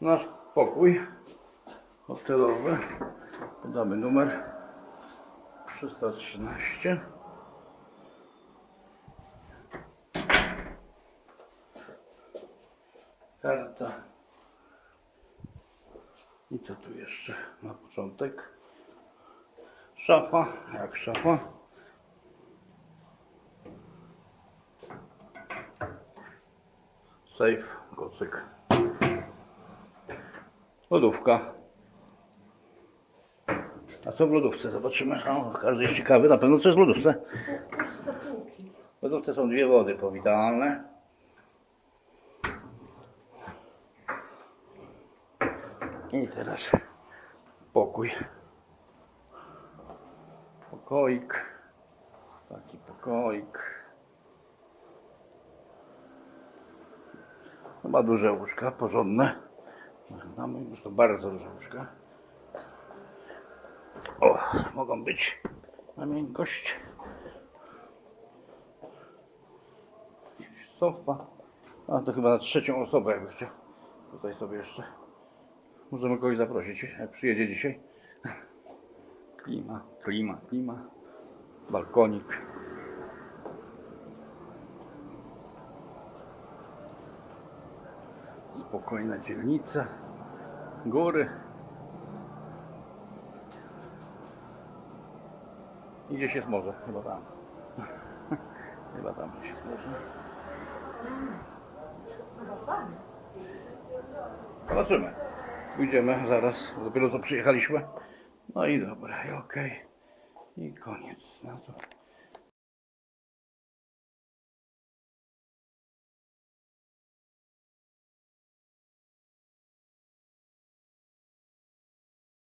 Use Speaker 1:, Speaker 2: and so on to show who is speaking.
Speaker 1: nasz pokój hotelowy. Podamy numer 313. Karta. I co tu jeszcze na początek? Szafa, jak szafa. Safe, kocyk. Lodówka. A co w lodówce? Zobaczymy. O, każdy jest ciekawy. Na pewno co jest w lodówce. W lodówce są dwie wody powitalne. I teraz pokój. Pokoik. Taki pokoik. Ma duże łóżka, porządne. Mamy już to bardzo duże łóżka. O, mogą być na miękkość. Sofa. A to chyba na trzecią osobę, jakby chciał. Tutaj sobie jeszcze. Możemy kogoś zaprosić, jak przyjedzie dzisiaj. Klima, klima, klima. Balkonik. Spokojna dzielnica. Góry. I gdzieś jest morze, chyba tam. chyba tam gdzieś jest morze. Zobaczymy. Pójdziemy zaraz, dopiero co przyjechaliśmy. No i dobra, i okej. I koniec. No to